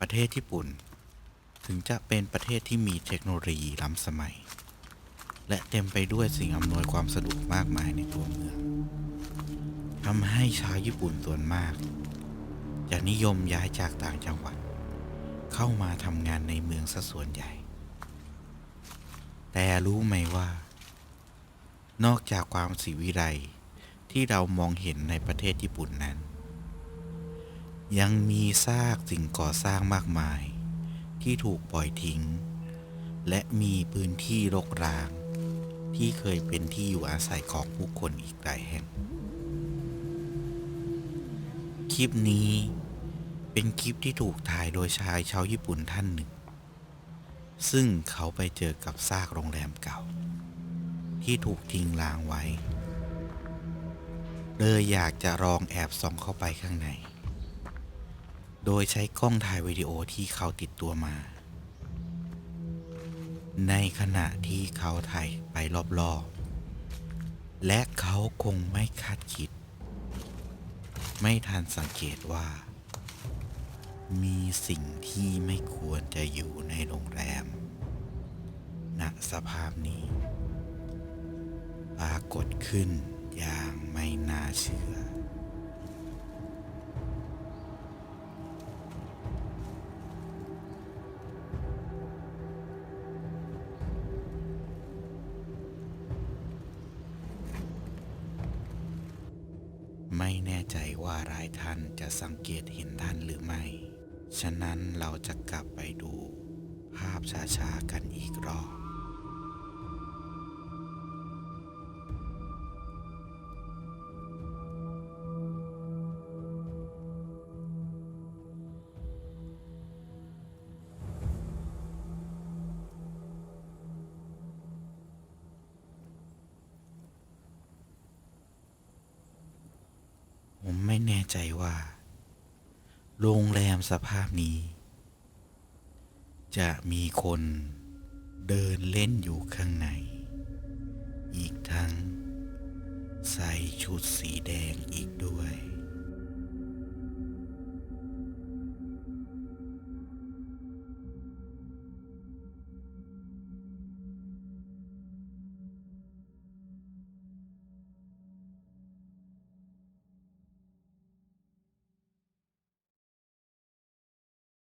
ประเทศญี่ปุ่น ถึงจะเป็นประเทศที่มีเทคโนโลยีล้ำสมัย และเต็มไปด้วยสิ่งอำนวยความสะดวกมากมายในตัวเมืองทำให้ชาวญี่ปุ่นส่วนมาก จะนิยมย้ายจากต่างจังหวัด เข้ามาทำงานในเมืองซะส่วนใหญ่ แต่รู้ไหมว่า นอกจากความสีวิไลที่เรามองเห็นในประเทศญี่ปุ่นนั้น ยังมีซากสิ่งก่อสร้างมากมาย ที่ถูกปล่อยทิ้ง และมีพื้นที่รกร้าง ที่เคยเป็นที่อยู่อาศัยของผู้คนอีกหลายแห่ง คลิปนี้เป็นคลิปที่ถูกถ่ายโดยชายชาวญี่ปุ่นท่านหนึ่ง ซึ่งเขาไปเจอกับซากโรงแรมเก่า ที่ถูกทิ้งร้างไว้เลยอยากจะลองแอบส่องเข้าไปข้างใน โดยใช้กล้องถ่ายวิดีโอที่เขาติดตัวมา ในขณะที่เขาถ่ายไปรอบๆ และเขาคงไม่คาดคิด ไม่ทันสังเกตว่า มีสิ่งที่ไม่ควรจะอยู่ในโรงแรม ณ สภาพนี้ ปรากฏขึ้นอย่างไม่น่าเชื่อ ใจว่ารายท่านจะสังเกตเห็นท่านหรือไม่ ฉะนั้นเราจะกลับไปดู ภาพช้าๆกันอีกรอบ ผมไม่แน่ใจว่า โรงแรมสภาพนี้ จะมีคนเดินเล่นอยู่ข้างใน อีกทั้ง ใส่ชุดสีแดง